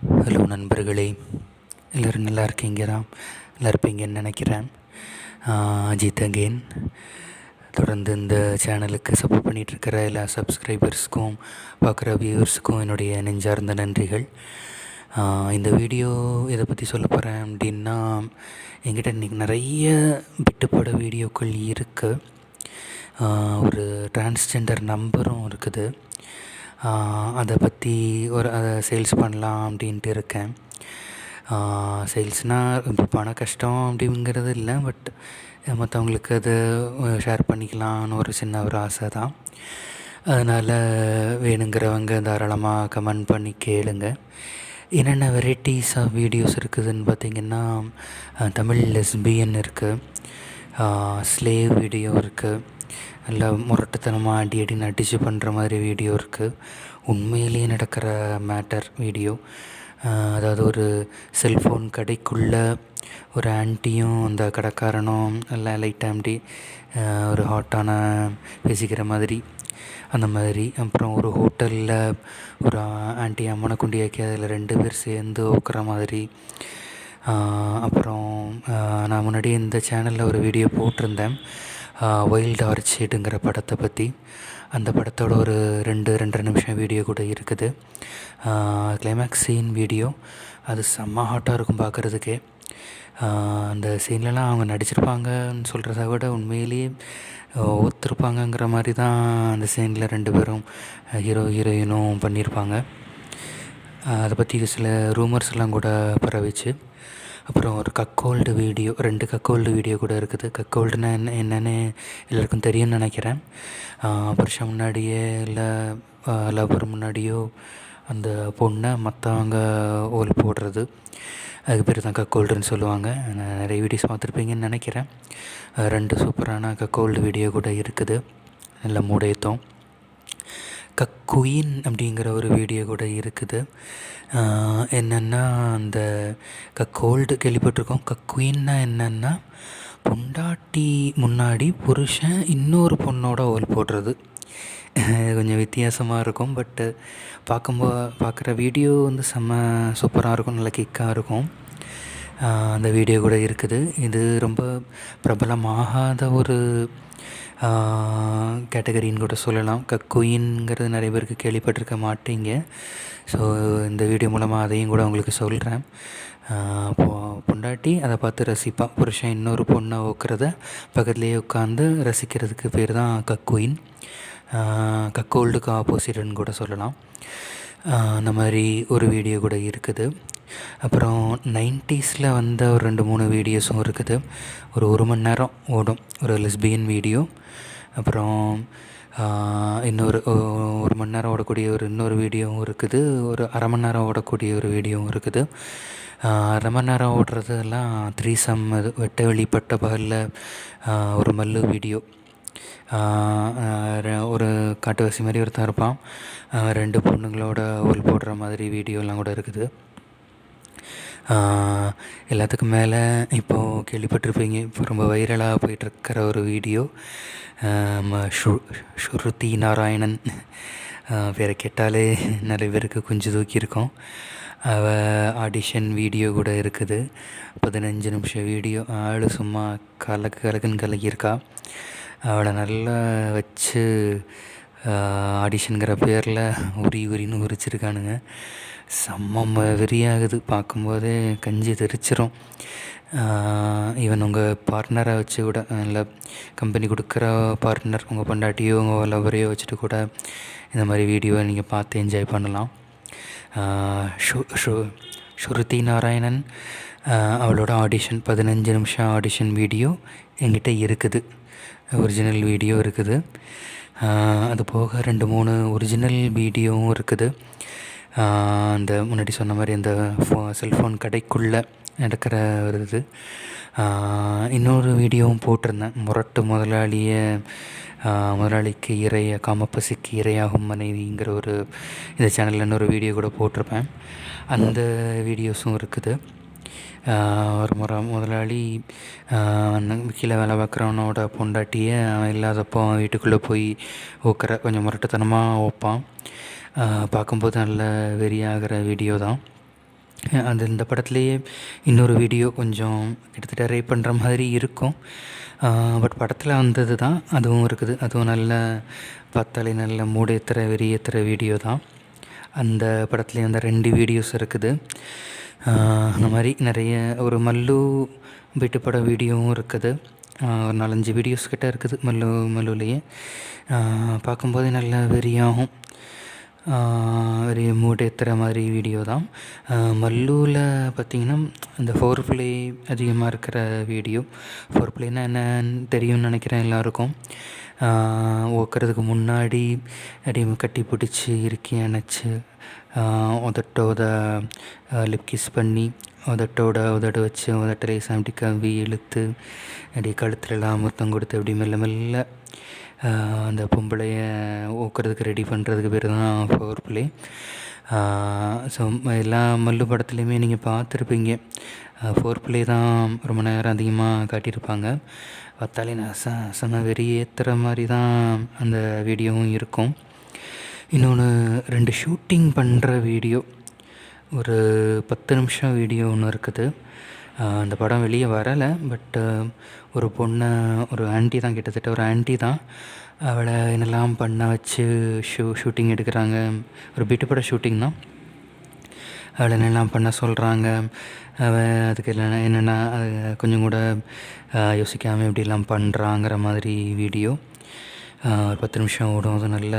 Hello நண்பர்களே எல்லோரும் நல்லா இருக்கீங்களா? நல்லா இருப்பீங்கன்னு நினைக்கிறேன். அஜித் அகெயின் தொடர்ந்து இந்த சேனலுக்கு சப்போர்ட் பண்ணிகிட்ருக்கிற எல்லா சப்ஸ்கிரைபர்ஸ்க்கும் பார்க்குற வியூவர்ஸுக்கும் என்னுடைய நெஞ்சார்ந்த நன்றிகள். இந்த வீடியோ இதை பற்றி சொல்ல போகிறேன் அப்படின்னா என்கிட்ட இன்றைக்கி நிறைய விட்டுப்பட வீடியோக்கள் இருக்குது ஒரு டிரான்ஸ்ஜெண்டர் நம்பரும் இருக்குது. அதை பற்றி ஒரு அதை சேல்ஸ் பண்ணலாம் அப்படின்ட்டு இருக்கேன். சேல்ஸ்னால் இப்போ பண கஷ்டம் அப்படிங்கிறது இல்லை பட் மற்றவங்களுக்கு அதை ஷேர் பண்ணிக்கலாம்னு ஒரு சின்ன ஒரு ஆசை தான். அதனால் வேணுங்கிறவங்க தாராளமாக கமெண்ட் பண்ணி கேளுங்க. என்னென்ன வெரைட்டிஸ் ஆஃப் வீடியோஸ் இருக்குதுன்னு பார்த்திங்கன்னா தமிழ் லெஸ்பியன் இருக்குது ஸ்லேவ் வீடியோ இருக்குது நல்லா முரட்டுத்தனமாக அடி அடி நடிச்சு பண்ணுற மாதிரி வீடியோ இருக்குது உண்மையிலேயே நடக்கிற மேட்டர் வீடியோ அதாவது ஒரு செல்ஃபோன் கடைக்குள்ளே ஒரு ஆன்ட்டியும் அந்த கடைக்காரனும் எல்லாம் லைட் ஆண்டி ஒரு ஹாட்டான பேசிக்கிற மாதிரி அந்த மாதிரி. அப்புறம் ஒரு ஹோட்டலில் ஒரு ஆன்ட்டி அம்மனை குண்டியாக்கி அதில் ரெண்டு பேர் சேர்ந்து ஓக்குற மாதிரி. அப்புறம் நான் முன்னாடி இந்த சேனலில் ஒரு வீடியோ போட்டிருந்தேன். வைல்டு ஆர்ச்சிடுங்கிற படத்தை பற்றி அந்த படத்தோட ஒரு ரெண்டு ரெண்டரை நிமிஷம் வீடியோ கூட இருக்குது. கிளைமேக்ஸ் சீன் வீடியோ அது செம்ம ஹாட்டாக இருக்கும் பார்க்குறதுக்கே அந்த சீன்லலாம் அவங்க நடிச்சிருப்பாங்கன்னு சொல்கிறத விட உண்மையிலேயே ஒத்துருப்பாங்கங்கிற மாதிரி தான் அந்த சீனில் ரெண்டு பேரும் ஹீரோ ஹீரோயினும் பண்ணியிருப்பாங்க அதை பற்றி சில ரூமர்ஸ் எல்லாம் கூட பரவிச்சு. அப்புறம் ஒரு கக்கோல்டு வீடியோ ரெண்டு கக்கோல்டு வீடியோ கூட இருக்குது. கக்கோல்டுனா என்ன என்னென்னு எல்லாருக்கும் தெரியும்னு நினைக்கிறேன். புருஷன் முன்னாடியே இல்லை லவ்வர் முன்னாடியோ அந்த பொண்ணை மற்றவங்க ஓல் போடுறது. அதுக்கு பேர் தான் கக்கோல்டுன்னு சொல்லுவாங்க. நான் நிறைய வீடியோஸ் பார்த்துருப்பீங்கன்னு நினைக்கிறேன். ரெண்டு சூப்பரான கக்கோல்டு வீடியோ கூட இருக்குது. நல்ல மூடையத்தோம் கக்குயின் அப்படிங்கிற ஒரு வீடியோ கூட இருக்குது. என்னென்னா அந்த கக்கோல்டு கேள்விப்பட்டிருக்கோம். கக்குயின்னா என்னென்னா பொண்டாட்டி முன்னாடி புருஷன் இன்னொரு பொண்ணோட ஓல் போடுறது. கொஞ்சம் வித்தியாசமாக இருக்கும் பட்டு பார்க்கும்போது பார்க்குற வீடியோ வந்து செம்ம சூப்பராக இருக்கும் நல்ல கிக்காக இருக்கும். அந்த வீடியோ கூட இருக்குது. இது ரொம்ப பிரபலமாகாத ஒரு கேட்டகரின்னு கூட சொல்லலாம். கக்குயின்ங்கிறது நிறைய பேருக்கு கேள்விப்பட்டிருக்க மாட்டீங்க. ஸோ இந்த வீடியோ மூலமாக அதையும் கூட உங்களுக்கு சொல்கிறேன் பொண்டாட்டி அதை பார்த்து ரசிப்பான் புருஷன் இன்னொரு பொண்ணை ஓக்கிறத பக்கத்துலேயே உட்காந்து ரசிக்கிறதுக்கு பேர் தான் கக்குயின் கக்கோல்டுக்கு ஆப்போசிட்னு கூட சொல்லலாம். அந்த மாதிரி ஒரு வீடியோ கூட இருக்குது. அப்புறம் நைன்ட்டீஸில் வந்த ஒரு ரெண்டு மூணு வீடியோஸும் இருக்குது. ஒரு ஒரு மணி நேரம் ஓடும் ஒரு லெஸ்பியன் வீடியோ அப்புறம் இன்னொரு ஒரு மணி நேரம் ஓடக்கூடிய ஒரு இன்னொரு வீடியோவும் இருக்குது. ஒரு அரை மணி நேரம் ஓடக்கூடிய ஒரு வீடியோவும் இருக்குது. அரை மணி நேரம் ஓடுறதெல்லாம் த்ரீ சம் இது வெட்ட வெளிப்பட்ட பகலில் ஒரு மல்லு வீடியோ ஒரு காட்டுவாசி மாதிரி ஒருத்தன் இருப்பான். ரெண்டு பொண்ணுங்களோட உள் போடுற மாதிரி வீடியோலாம் கூட இருக்குது. எல்லாத்துக்கும் மேலே இப்போது கேள்விப்பட்டிருப்பீங்க. இப்போ ரொம்ப வைரலாக போயிட்டுருக்கிற ஒரு வீடியோ ஷு ஷுருதி நாராயணன். பேரை கேட்டாலே நிறைய பேருக்கு குஞ்சு தூக்கியிருக்கோம் அவள் ஆடிஷன் வீடியோ கூட இருக்குது. பதினஞ்சு நிமிஷம் வீடியோ ஆள் சும்மா கலக்கு கலக்குன்னு கலக்கியிருக்கா. அவளை நல்லா வச்சு ஆடிஷனுங்கிற பேரில் உரி உரின்னு உரிச்சிருக்கானுங்க. செம்ம வெறியாகுது பார்க்கும்போதே கஞ்சி தெரிச்சிரும் ஈவன் உங்கள் பார்ட்னரை வச்சு கூட இல்லை கம்பெனி கொடுக்குற பார்ட்னர் உங்கள் பொண்டாட்டியோ உங்கள் லவரையோ வச்சுட்டு கூட இந்த மாதிரி வீடியோவை நீங்கள் பார்த்து என்ஜாய் பண்ணலாம். ஷு ஷு ஸ்ருதி நாராயணன் அவளோட ஆடிஷன் பதினஞ்சு நிமிஷம் ஆடிஷன் வீடியோ என்கிட்ட இருக்குது. ஒரிஜினல் வீடியோ இருக்குது. அது போக ரெண்டு மூணு ஒரிஜினல் வீடியோவும் இருக்குது. அந்த முன்னாடி சொன்ன மாதிரி அந்த ஃபோ செல்ஃபோன் கடைக்குள்ளே நடக்கிற ஒரு இது. இன்னொரு வீடியோவும் போட்டிருந்தேன். முரட்டு முதலாளியை முதலாளிக்கு இறைய காமப்பசிக்கு இரையாகும் மனைவிங்கிற ஒரு இந்த சேனலில் இன்னொரு வீடியோ கூட போட்டிருப்பேன். அந்த வீடியோஸும் இருக்குது. ஒரு முறை முதலாளி கீழே வேலை பார்க்குறவனோட பொண்டாட்டியை அவன் இல்லாதப்போ அவன் வீட்டுக்குள்ளே போய் ஊக்கிற கொஞ்சம் முரட்டுத்தனமாக வைப்பான் பார்க்கும்போது நல்ல வெறியாகிற வீடியோ தான். அந்த இந்த படத்துலேயே இன்னொரு வீடியோ கொஞ்சம் கிட்டத்தட்ட ரேப் பண்ணுற மாதிரி இருக்கும். பட் படத்தில் வந்தது தான் அதுவும் இருக்குது. அதுவும் நல்ல பத்தலை நல்ல மூடேத்துற வெறியேற்றுற வீடியோ தான். அந்த படத்துலேயே அந்த ரெண்டு வீடியோஸ் இருக்குது. அந்த மாதிரி நிறைய ஒரு மல்லு வீட்டு பட வீடியோவும் இருக்குது. ஒரு நாலஞ்சு வீடியோஸ் கிட்ட இருக்குது மல்லு மல்லுலேயே. பார்க்கும்போது நல்ல வெறியாகும். வெறிய மூட்டேத்துற மாதிரி வீடியோ தான். மல்லுவில் பார்த்திங்கன்னா இந்த ஃபோர் பிளே அதிகமாக இருக்கிற வீடியோ ஃபோர் ப்ளேனால் என்னன்னு தெரியும்னு நினைக்கிறேன் எல்லாருக்கும். ஓக்கிறதுக்கு முன்னாடி அப்படியே கட்டி பிடிச்சி இறுக்கி அணைச்சி உதட்டோட லிப் கிஸ் பண்ணி உதட்டோட உதட வச்சு உதட்டலை சாப்பிட்டு கவி இழுத்து அப்படியே கழுத்துலலாம் முத்தம் கொடுத்து அப்படி மெல்ல மெல்ல அந்த பொம்பளைய ஊக்கிறதுக்கு ரெடி பண்ணுறதுக்கு பேர் தான் ஃபோர் பிளே ஸோ எல்லா மல்லு படத்துலையுமே நீங்கள் பார்த்துருப்பீங்க. ஃபோர் பிளே தான் ரொம்ப நேரம் அதிகமாக காட்டியிருப்பாங்க. பார்த்தாலே நான் ச செம வெறியேற்றுற மாதிரி தான் அந்த வீடியோவும் இருக்கும். இன்னொன்று ரெண்டு ஷூட்டிங் பண்ணுற வீடியோ. ஒரு பத்து நிமிஷம் வீடியோ ஒன்று இருக்குது. அந்த படம் வெளியே வரலை பட்டு ஒரு பொண்ணை ஒரு ஆண்டி தான் கிட்டத்தட்ட ஒரு ஆண்டி தான் அவளை என்னெல்லாம் பண்ண வச்சு ஷூ ஷூட்டிங் எடுக்கிறாங்க. ஒரு பிட்டு பட ஷூட்டிங் தான். அவளை என்னெல்லாம் பண்ண சொல்கிறாங்க அவள் அதுக்கு இல்லைன்னா என்னென்னா அது கொஞ்சம் கூட யோசிக்காமல் இப்படிலாம் பண்ணுறாங்கிற மாதிரி வீடியோ ஒரு பத்து நிமிஷம் ஓடும். அது நல்ல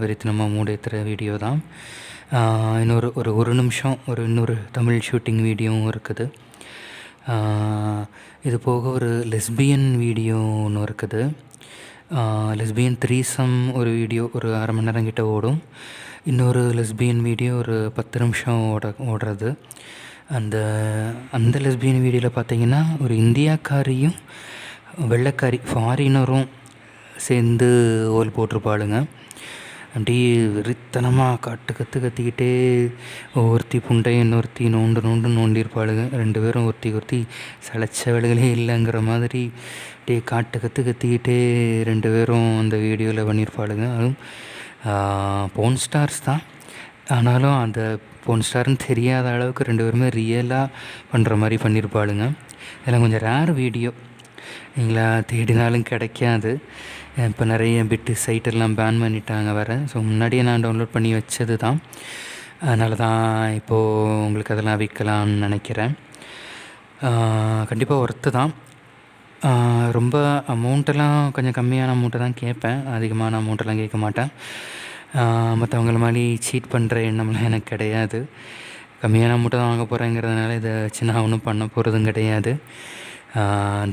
வெறித்தனமாக மூடேற்றுற வீடியோ தான். இன்னொரு ஒரு ஒரு நிமிஷம் ஒரு இன்னொரு தமிழ் ஷூட்டிங் வீடியோவும் இருக்குது. இது போக ஒரு லெஸ்பியன் வீடியோ ஒன்று இருக்குது. லெஸ்பியன் த்ரீசம் ஒரு வீடியோ ஒரு அரை மணி நேரம் கிட்ட ஓடும். இன்னொரு லெஸ்பியன் வீடியோ ஒரு பத்து நிமிஷம் ஓட ஓடுறது. அந்த அந்த லெஸ்பியன் வீடியோவில் பார்த்தீங்கன்னா ஒரு இந்தியாக்காரியும் வெள்ளைக்காரி ஃபாரினரும் சேர்ந்து ஓல் போட்டிருப்பாளுங்க. அப்படியே வெறித்தனமாக காட்டு கற்று கத்திக்கிட்டே ஒருத்தி புண்டை இன்னொருத்தி நோண்டு நோண்டு நோண்டியிருப்பாளுங்க. ரெண்டு பேரும் ஒருத்தி ஒருத்தி சளைச்ச வேலைகளே இல்லைங்கிற மாதிரி அப்படியே காட்டு கற்று கத்திக்கிட்டே ரெண்டு பேரும் அந்த வீடியோவில் பண்ணியிருப்பாளுங்க. அதுவும் போன் ஸ்டார்ஸ் தான். ஆனாலும் அந்த போன் ஸ்டார்னு தெரியாத அளவுக்கு ரெண்டு பேருமே ரியலாக பண்ணுற மாதிரி பண்ணியிருப்பாளுங்க. இதெல்லாம் கொஞ்சம் ரேர் வீடியோ நீங்களா தேடினாலும் கிடைக்காது. இப்போ நிறைய பிட்டு சைட்டெல்லாம் பேன் பண்ணிட்டாங்க வர ஸோ முன்னாடியே நான் டவுன்லோட் பண்ணி வச்சது தான் அதனால தான் இப்போது உங்களுக்கு அதெல்லாம் விற்கலாம்னு நினைக்கிறேன். கண்டிப்பாக ஒர்த்து தான். ரொம்ப அமௌண்ட்டெல்லாம் கொஞ்சம் கம்மியான அமௌண்ட்டை தான் கேட்பேன். அதிகமான அமௌண்ட்டெல்லாம் கேட்க மாட்டேன். மற்றவங்கள மாதிரி சீட் பண்ணுற எண்ணம்லாம் எனக்கு கிடையாது. கம்மியான அமௌண்ட்டை தான் வாங்க போகிறேங்கிறதுனால இதை வச்சு நான் ஒன்றும் பண்ண போகிறதும் கிடையாது.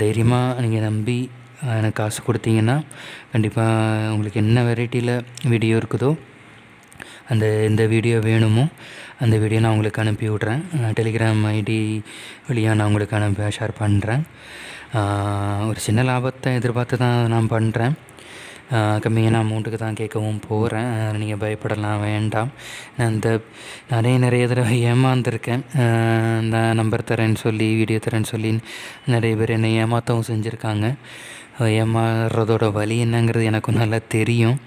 தைரியமாக நீங்கள் நம்பி எனக்கு காசு கொடுத்தீங்கன்னா கண்டிப்பாக உங்களுக்கு என்ன வெரைட்டியில் வீடியோ இருக்குதோ அந்த எந்த வீடியோ வேணுமோ அந்த வீடியோ நான் உங்களுக்கு அனுப்பி விட்றேன். டெலிகிராம் ஐடி வழியாக நான் உங்களுக்கு அனுப்பி ஷேர் பண்ணுறேன் ஒரு சின்ன லாபத்தை எதிர்பார்த்து தான் நான் பண்ணுறேன் கம்மியான அமௌண்ட்டுக்கு தான் கேட்கவும் போகிறேன் நீங்கள் பயப்படலாம் வேண்டாம். நான் இந்த நிறைய நிறைய தடவை ஏமாந்துருக்கேன். இந்த நம்பர் தரேன்னு சொல்லி வீடியோ தரேன்னு சொல்லி நிறைய பேர் என்னை ஏமாற்றவும் செஞ்சுருக்காங்க. ஏமாறுறதோட வழி என்னங்கிறது எனக்கும் நல்லா தெரியும்.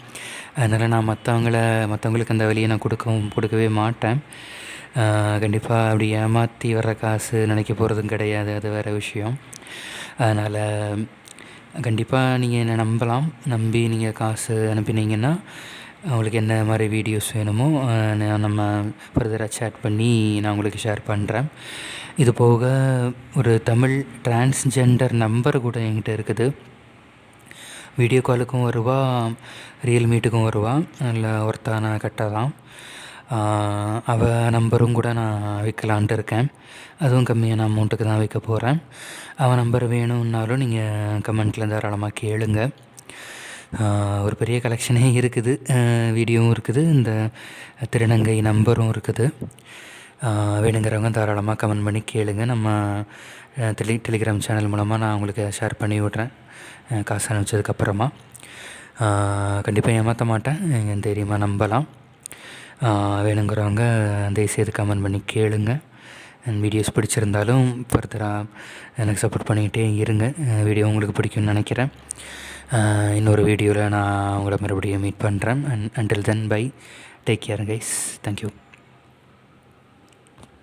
அதனால் நான் மற்றவங்கள மற்றவங்களுக்கு அந்த வழியை நான் கொடுக்கவும் கொடுக்கவே மாட்டேன். கண்டிப்பாக அப்படி ஏமாற்றி வர்ற காசு நினைக்க போகிறதும் கிடையாது. அது வேறு விஷயம். அதனால் கண்டிப்பாக நீங்கள் என்னை நம்பலாம். நம்பி நீங்கள் காசு அனுப்பினீங்கன்னா உங்களுக்கு என்ன மாதிரி வீடியோஸ் வேணுமோ நம்ம ஃபர்தராக சேட் பண்ணி நான் உங்களுக்கு ஷேர் பண்ணுறேன் இது போக ஒரு தமிழ் டிரான்ஸ்ஜெண்டர் நம்பர் கூட என்கிட்ட இருக்குது. வீடியோ காலுக்கும் வருவா ரியல் மீட்டுக்கும் வருவா. நல்ல ஒருத்தான கட்டலாம் அவள் நம்பரும் கூட நான் விற்கலான்ட்டு இருக்கேன். அதுவும் கம்மியான அமௌண்ட்டுக்கு தான் விற்க போகிறேன் அவன் நம்பர் வேணும்னாலும் நீங்கள் கமெண்ட்டில் தாராளமாக கேளுங்க. ஒரு பெரிய கலெக்ஷனே இருக்குது. வீடியோவும் இருக்குது. இந்த திருநங்கை நம்பரும் இருக்குது. வேணுங்கிறவங்க தாராளமாக கமெண்ட் பண்ணி கேளுங்க. நம்ம டெலி டெலிகிராம் சேனல் மூலமாக நான் உங்களுக்கு ஷேர் பண்ணி விட்றேன். காசு அனுப்பிச்சதுக்கப்புறமா கண்டிப்பாக ஏமாற்ற மாட்டேன். தைரியமாக நம்பலாம். வேணுங்கிறவங்க தயவுசெய்து கமெண்ட் பண்ணி கேளுங்க. வீடியோஸ் பிடிச்சிருந்தாலும் ஃபர்தராக எனக்கு சப்போர்ட் பண்ணிக்கிட்டே இருங்க. வீடியோ உங்களுக்கு பிடிக்கும்னு நினைக்கிறேன். இன்னொரு வீடியோவில் நான் உங்களை மறுபடியும் மீட் பண்ணுறேன் and until then bye take care guys thank you